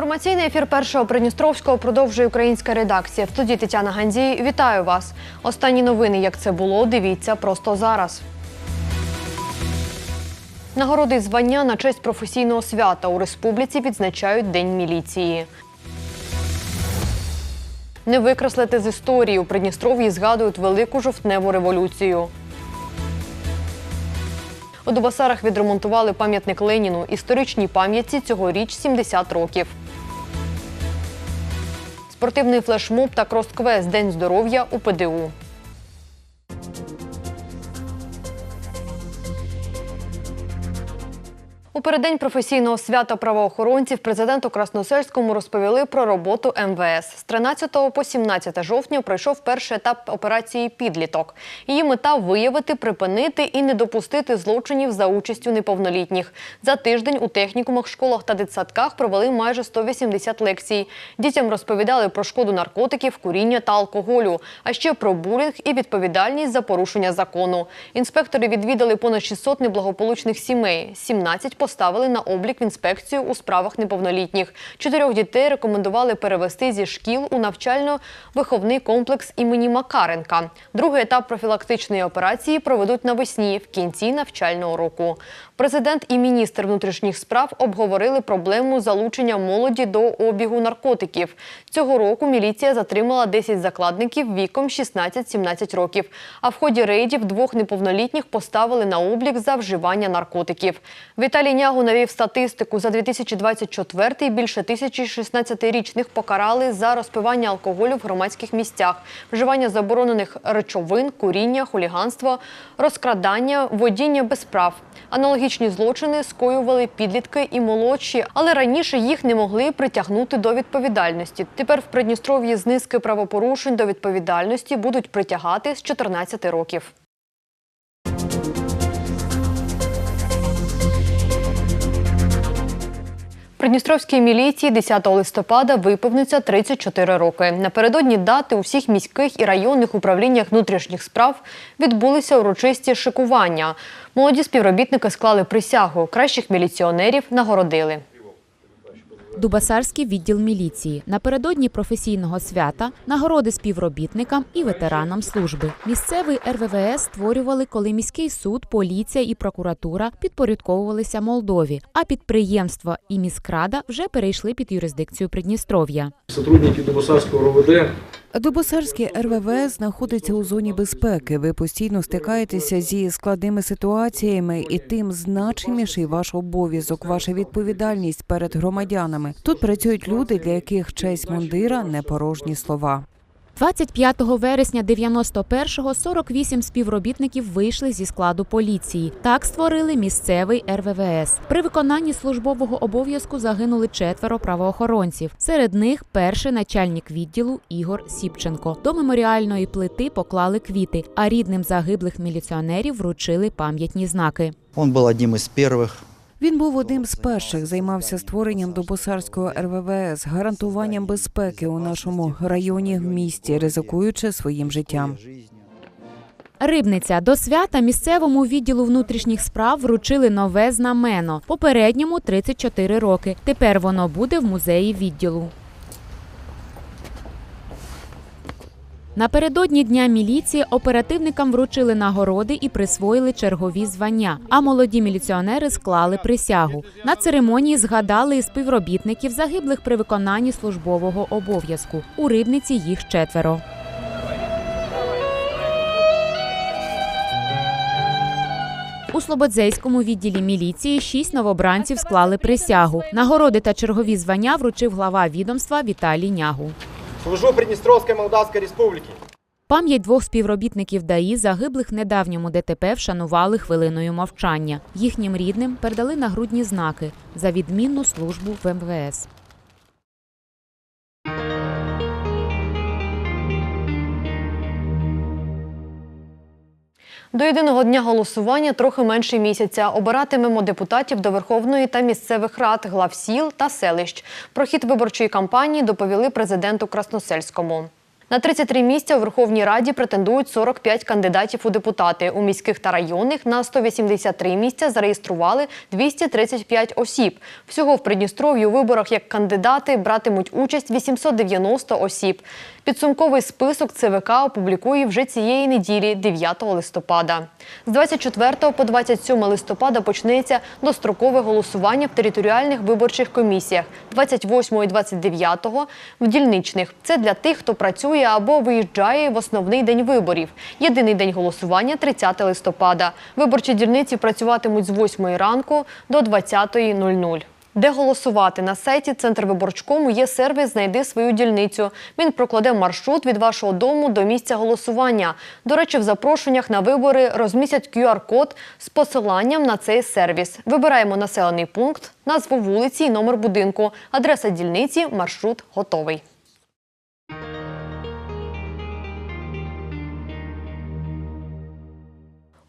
Інформаційний ефір першого Придністровського продовжує українська редакція. В студії Тетяна Гандзій. Вітаю вас. Останні новини, як це було, дивіться просто зараз. Нагороди звання на честь професійного свята у республіці відзначають День міліції. Не викреслити з історії у Придністров'ї згадують велику жовтневу революцію. У Дубасарах відремонтували пам'ятник Леніну. Історичній пам'ятці цьогоріч 70 років. Спортивний флешмоб та крос-квест День здоров'я у ПДУ. У переддень професійного свята правоохоронців президент у Красносельському розповіли про роботу МВС. З 13 по 17 жовтня пройшов перший етап операції Підліток. Її мета виявити, припинити і не допустити злочинів за участю неповнолітніх. За тиждень у технікумах, школах та дитсадках провели майже 180 лекцій. Дітям розповідали про шкоду наркотиків, куріння та алкоголю, а ще про булінг і відповідальність за порушення закону. Інспектори відвідали понад 600 неблагополучних сімей. 17 поставили на облік в інспекцію у справах неповнолітніх. Чотирьох дітей рекомендували перевести зі шкіл у навчально-виховний комплекс імені Макаренка. Другий етап профілактичної операції проведуть навесні в кінці навчального року. Президент і міністр внутрішніх справ обговорили проблему залучення молоді до обігу наркотиків. Цього року міліція затримала 10 закладників віком 16-17 років. А в ході рейдів двох неповнолітніх поставили на облік за вживання наркотиків. Віталій Нягу навів статистику. За 2024-й більше тисячі 16-річних покарали за розпивання алкоголю в громадських місцях, вживання заборонених речовин, куріння, хуліганство, розкрадання, водіння без прав. Аналогічні злочини скоювали підлітки і молодші, але раніше їх не могли притягнути до відповідальності. Тепер в Придністров'ї з низки правопорушень до відповідальності будуть притягати з 14 років. Придністровській міліції 10 листопада виповниться 34 роки. Напередодні дати у всіх міських і районних управліннях внутрішніх справ відбулися урочисті шикування. Молоді співробітники склали присягу. Кращих міліціонерів нагородили. Дубасарський відділ міліції напередодні професійного свята нагороди співробітникам і ветеранам служби. Місцевий РВВС створювали, коли міський суд, поліція і прокуратура підпорядковувалися Молдові, а підприємства і міськрада вже перейшли під юрисдикцію Придністров'я. Сотрудники Дубасарського РОВД Дубосарське РВВ знаходиться у зоні безпеки. Ви постійно стикаєтеся зі складними ситуаціями, і тим значиміший ваш обов'язок, ваша відповідальність перед громадянами. Тут працюють люди, для яких честь мундира не порожні слова. 25 вересня 91-го 48 співробітників вийшли зі складу поліції. Так створили місцевий РВВС. При виконанні службового обов'язку загинули четверо правоохоронців. Серед них перший начальник відділу Ігор Сіпченко. До меморіальної плити поклали квіти, а рідним загиблих міліціонерів вручили пам'ятні знаки. Он был одним из первых. Він був одним з перших, займався створенням Дубосарського РВВС, гарантуванням безпеки у нашому районі в місті, ризикуючи своїм життям. Рибниця до свята місцевому відділу внутрішніх справ вручили нове знамено. Попередньому 34 роки. Тепер воно буде в музеї відділу. Напередодні дня міліції оперативникам вручили нагороди і присвоїли чергові звання. А молоді міліціонери склали присягу. На церемонії згадали і співробітників загиблих при виконанні службового обов'язку. У рибниці їх четверо. У Слободзейському відділі міліції шість новобранців склали присягу. Нагороди та чергові звання вручив глава відомства Віталій Нягу. Служу Придністровської Молдавської Республіки. Пам'ять двох співробітників ДАІ загиблих в недавньому ДТП вшанували хвилиною мовчання. Їхнім рідним передали нагрудні знаки за відмінну службу в МВС. До єдиного дня голосування трохи менше місяця. Обиратимемо депутатів до Верховної та місцевих рад, глав сіл та селищ. Про хід виборчої кампанії доповіли президенту Красносельському. На 33 місця у Верховній Раді претендують 45 кандидатів у депутати. У міських та районних на 183 місця зареєстрували 235 осіб. Всього в Придністров'ї у виборах як кандидати братимуть участь 890 осіб. Підсумковий список ЦВК опублікує вже цієї неділі, 9 листопада. З 24 по 27 листопада почнеться дострокове голосування в територіальних виборчих комісіях 28 і 29 в дільничних. Це для тих, хто працює або виїжджає в основний день виборів. Єдиний день голосування 30 листопада. Виборчі дільниці працюватимуть з 8 ранку до 20.00. Де голосувати на сайті Центрвиборчкому є сервіс Знайди свою дільницю. Він прокладе маршрут від вашого дому до місця голосування. До речі, в запрошеннях на вибори розмістять QR-код з посиланням на цей сервіс. Вибираємо населений пункт, назву вулиці і номер будинку. Адреса дільниці, маршрут готовий.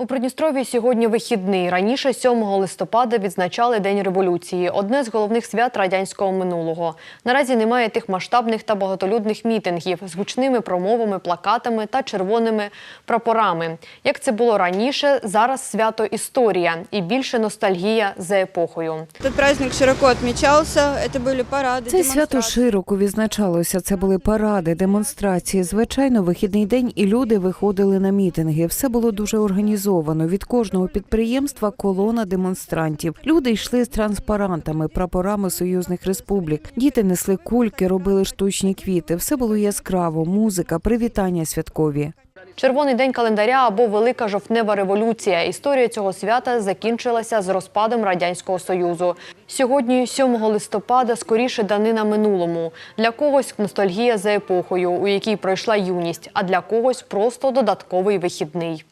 У Придністров'ї сьогодні вихідний. Раніше 7 листопада відзначали День революції, одне з головних свят радянського минулого. Наразі немає тих масштабних та багатолюдних мітингів з гучними промовами, плакатами та червоними прапорами. Як це було раніше, зараз свято історія і більше ностальгія за епохою. Этот праздник широко отмечался, это были парады, Це свято демонстрации. широко відзначалося. Це були паради, демонстрації. Звичайно, вихідний день, і люди виходили на мітинги. Все було дуже організовано. Від кожного підприємства колона демонстрантів. Люди йшли з транспарантами, прапорами союзних республік. Діти несли кульки, робили штучні квіти. Все було яскраво, музика, привітання святкові. Червоний день календаря або Велика жовтнева революція. Історія цього свята закінчилася з розпадом радянського союзу. Сьогодні, 7 листопада, скоріше данина минулому. Для когось ностальгія за епохою, у якій пройшла юність, а для когось просто додатковий вихідний.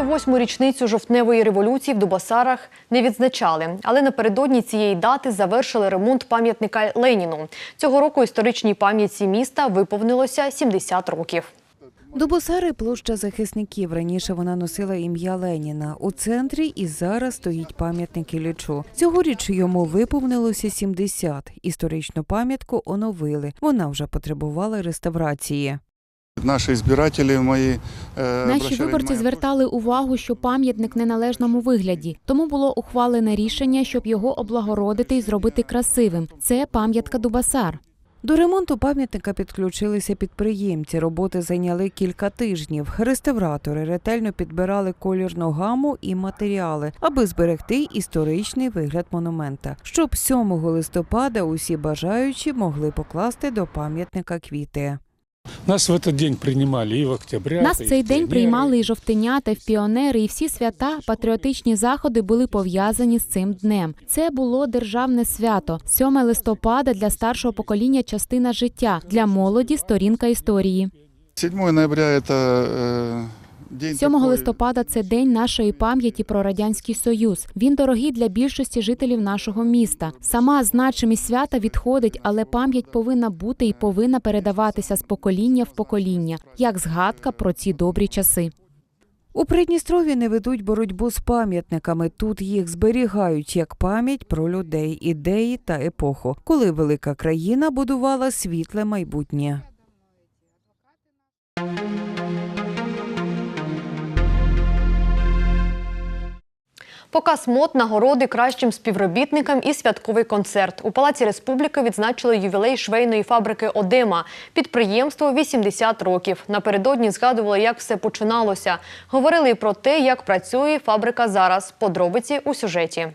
То восьму річницю жовтневої революції в Дубасарах не відзначали, але напередодні цієї дати завершили ремонт пам'ятника Леніну. Цього року історичній пам'ятці міста виповнилося 70 років. Дубосари – площа захисників. Раніше вона носила ім'я Леніна. У центрі і зараз стоїть пам'ятник Іллічу. Цьогоріч йому виповнилося 70. Історичну пам'ятку оновили. Вона вже потребувала реставрації. Наші збиратели мої е, Наші виборці звертали увагу, що пам'ятник в неналежному вигляді, тому було ухвалене рішення, щоб його облагородити і зробити красивим. Це пам'ятка Дубасар. До ремонту пам'ятника підключилися підприємці. Роботи зайняли кілька тижнів. Реставратори ретельно підбирали колірну гаму і матеріали, аби зберегти історичний вигляд монумента. Щоб 7 листопада усі бажаючі могли покласти до пам'ятника квіти. Нас в этот день принимали и в октября. Нас в цей день приймали і жовтенята, і в піонери, і всі свята, патріотичні заходи були пов'язані з цим днем. Це було державне свято. 7 листопада для старшого покоління частина життя, для молоді сторінка історії. 7 ноября это э, день 7 листопада це день нашої пам'яті про радянський союз. Він дорогий для більшості жителів нашого міста. Сама значимість свята відходить, але пам'ять повинна бути і повинна передаватися з покоління в покоління, як згадка про ці добрі часи. У Придністрові не ведуть боротьбу з пам'ятниками. Тут їх зберігають як пам'ять про людей, ідеї та епоху, коли велика країна будувала світле майбутнє. Показ мод, нагороди кращим співробітникам і святковий концерт. У Палаці Республіки відзначили ювілей швейної фабрики Одема. Підприємству 80 років. Напередодні згадували, як все починалося. Говорили про те, як працює фабрика зараз. Подробиці у сюжеті.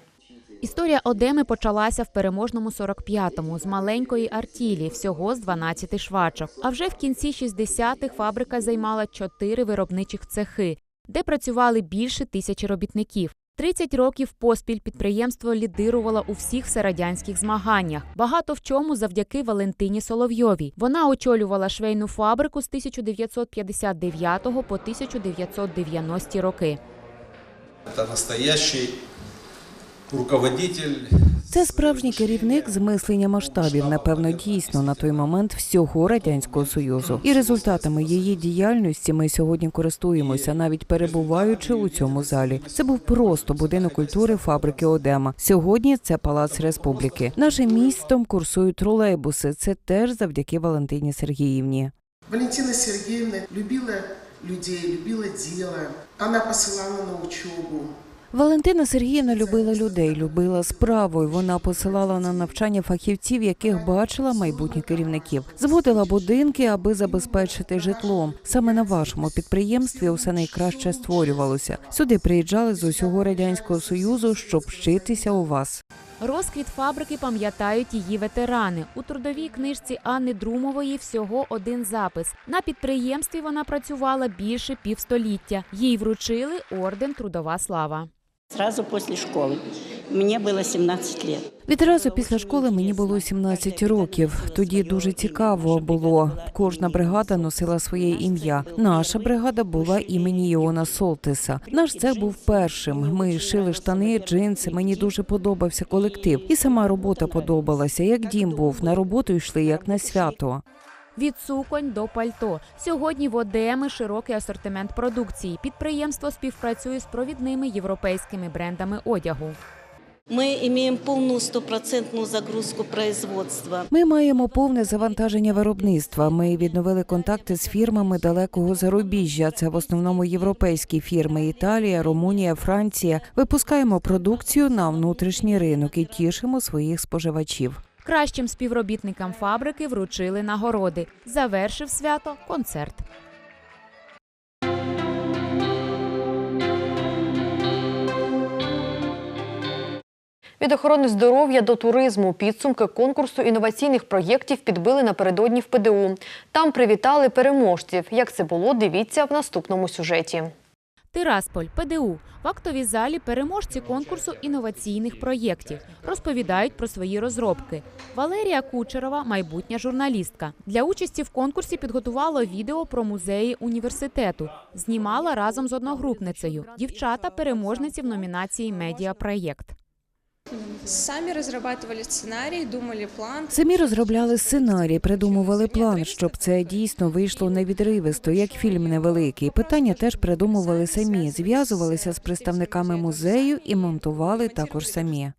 Історія Одеми почалася в переможному 45-му з маленької артілі, всього з 12 швачок. А вже в кінці 60-х фабрика займала чотири виробничих цехи, де працювали більше тисячі робітників. 30 років поспіль підприємство лідирувало у всіх всерадянських змаганнях. Багато в чому завдяки Валентині Соловйовій. Вона очолювала швейну фабрику з 1959 по 1990 роки. Це настоящий руководитель. Це справжній керівник з мислення масштабів, напевно, дійсно на той момент всього радянського союзу. І результатами її діяльності ми сьогодні користуємося, навіть перебуваючи у цьому залі. Це був просто будинок культури фабрики Одема. Сьогодні це палац республіки. Нашим містом курсують тролейбуси. Це теж завдяки Валентині Сергіївні. Валентина Сергеевна любила людей, любила дело. Она посылала на учебу. Валентина Сергіївна любила людей, любила справу. і Вона посилала на навчання фахівців, яких бачила майбутніх керівників. Зводила будинки, аби забезпечити житлом. Саме на вашому підприємстві усе найкраще створювалося. Сюди приїжджали з усього радянського союзу, щоб вчитися у вас. Розквіт фабрики пам'ятають її ветерани. У трудовій книжці Анни Друмової всього один запис. На підприємстві вона працювала більше півстоліття. Їй вручили орден Трудова слава. Сразу после школы. Мне было 17 лет. Відразу після школи мені було 17 років. Тоді дуже цікаво було. Кожна бригада носила своє ім'я. Наша бригада була імені Іона Солтиса. Наш цех був першим. Ми шили штани, джинси. Мені дуже подобався колектив, і сама робота подобалася. Як дім був на роботу йшли як на свято. Від суконь до пальто. Сьогодні в ОДМ широкий асортимент продукції. Підприємство співпрацює з провідними європейськими брендами одягу. Мы имеем полную стопроцентную загрузку производства. Ми маємо повне завантаження виробництва. Ми відновили контакти з фірмами далекого зарубіжжя. Це в основному європейські фірми: Італія, Румунія, Франція. Випускаємо продукцію на внутрішній ринок і тішимо своїх споживачів. Кращим співробітникам фабрики вручили нагороди. Завершив свято концерт. Від охорони здоров'я до туризму підсумки конкурсу інноваційних проєктів підбили напередодні в ПДУ. Там привітали переможців. Як це було, дивіться в наступному сюжеті. Тирасполь, ПДУ. В актовій залі переможці конкурсу інноваційних проєктів розповідають про свої розробки. Валерія Кучерова, майбутня журналістка. Для участі в конкурсі підготувала відео про музеї університету. Знімала разом з одногрупницею. Дівчата переможниці в номінації Медіапроєкт. Сами розробляли сценарій, думали план. Самі розробляли сценарій, придумували план, щоб це дійсно вийшло невідривисто, як фільм невеликий. Питання теж придумували самі, зв'язувалися з представниками музею і монтували також самі.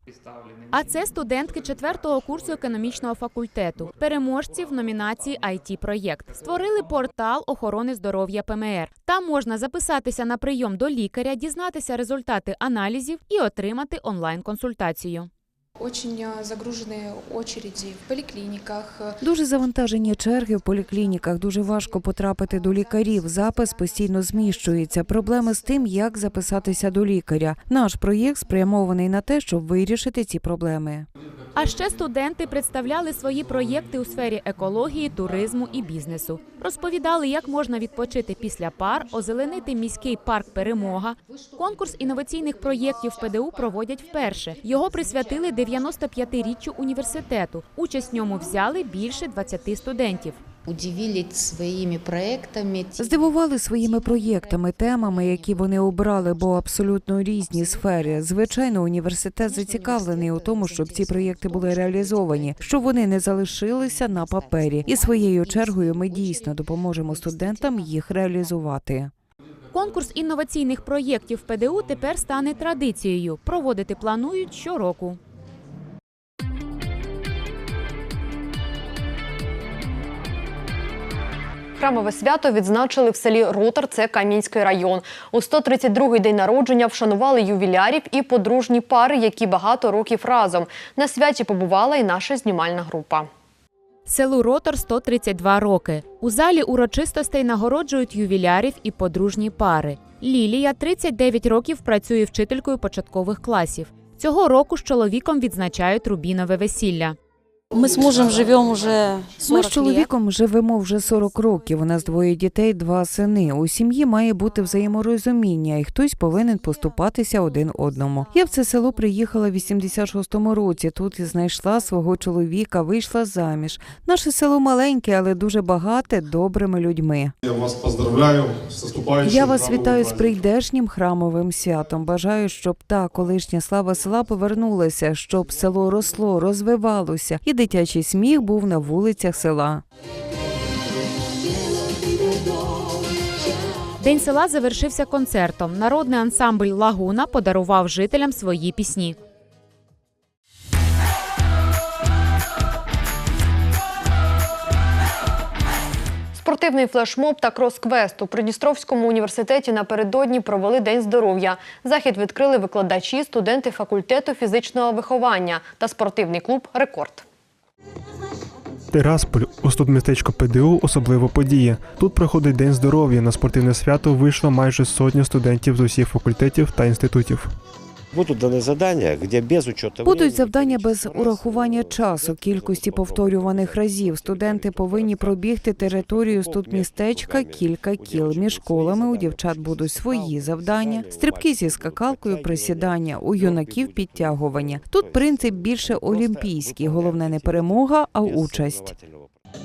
А це студентки четвертого курсу економічного факультету, переможці в номінації it проєкт Створили портал охорони здоров'я ПМР. Там можна записатися на прийом до лікаря, дізнатися результати аналізів і отримати онлайн-консультацію. Очень э, загруженные очереди в поликлиниках. э, Дуже завантажені черги в поліклініках. Дуже важко потрапити до лікарів. Запис постійно зміщується. Проблеми з тим, як записатися до лікаря. Наш проєкт спрямований на те, щоб вирішити ці проблеми. А ще студенти представляли свої проєкти у сфері екології, туризму і бізнесу. Розповідали, як можна відпочити після пар, озеленити міський парк Перемога. Конкурс інноваційних проєктів в ПДУ проводять вперше. Його присвятили 95-річчю університету. Участь в ньому взяли більше 20 студентів. удивили своими проектами. Здивували своїми проєктами, темами, які вони обрали, бо абсолютно різні сфери. Звичайно, університет зацікавлений у тому, щоб ці проєкти були реалізовані, щоб вони не залишилися на папері. І своєю чергою ми дійсно допоможемо студентам їх реалізувати. Конкурс інноваційних проєктів ПДУ тепер стане традицією. Проводити планують щороку. Храмове свято відзначили в селі Ротар, це Кам'янський район. У 132-й день народження вшанували ювілярів і подружні пари, які багато років разом. На святі побувала і наша знімальна група. Селу Ротор 132 роки. У залі урочистостей нагороджують ювілярів і подружні пари. Лілія 39 років працює вчителькою початкових класів. Цього року з чоловіком відзначають рубінове весілля. Мы с мужем живем уже 40 Ми з лет. чоловіком живемо вже 40 років. У нас двоє дітей, два сини. У сім'ї має бути взаєморозуміння, і хтось повинен поступатися один одному. Я в це село приїхала в 86-му році. Тут і знайшла свого чоловіка, вийшла заміж. Наше село маленьке, але дуже багате добрими людьми. Я вас поздравляю з наступаючим Я вас храмовим вітаю з праздником. прийдешнім храмовим святом. Бажаю, щоб та колишня слава села повернулася, щоб село росло, розвивалося, і дитячий сміх був на вулицях села. День села завершився концертом. Народний ансамбль Лагуна подарував жителям свої пісні. Спортивний флешмоб та крос-квест у Придністровському університеті напередодні провели День здоров'я. Захід відкрили викладачі, студенти факультету фізичного виховання та спортивний клуб Рекорд. Тирасполь у студмістечко ПДУ особлива подія. Тут проходить День здоров'я. На спортивне свято вийшло майже сотня студентів з усіх факультетів та інститутів. Будуть дані завдання, де без учету Будуть завдання без урахування часу, кількості повторюваних разів. Студенти повинні пробігти територію студмістечка кілька кіл. Між колами у дівчат будуть свої завдання, стрибки зі скакалкою, присідання, у юнаків підтягування. Тут принцип більше олімпійський. Головне не перемога, а участь.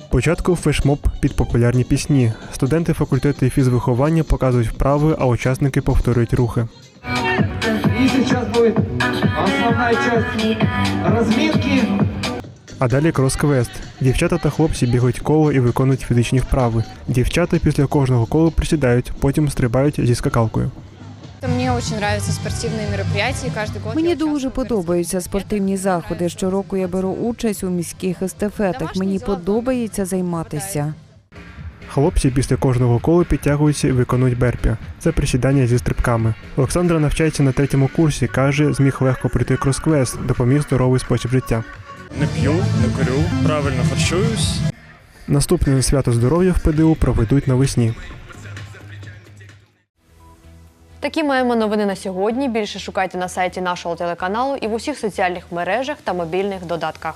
Спочатку флешмоб під популярні пісні. Студенти факультету фізвиховання показують вправи, а учасники повторюють рухи. Основная часть разминки. А далі крос-квест. Дівчата та хлопці бігають коло і виконують фізичні вправи. Дівчата після кожного кола присідають, потім стрибають зі скакалкою. Мені дуже подобаються спортивні мероприятия. Кожен год Мені дуже подобаються спортивні заходи. Щороку я беру участь у міських естафетах. Мені подобається займатися. Хлопці після кожного кола підтягуються і виконують берпі. Це присідання зі стрибками. Олександра навчається на третьому курсі. каже, зміг легко пройти крос-квест, допоміг здоровий спосіб життя. Не п'ю, не курю, правильно харчуюсь. Наступне свято здоров'я в ПДУ проведуть навесні. Такі маємо новини на сьогодні. Більше шукайте на сайті нашого телеканалу і в усіх соціальних мережах та мобільних додатках.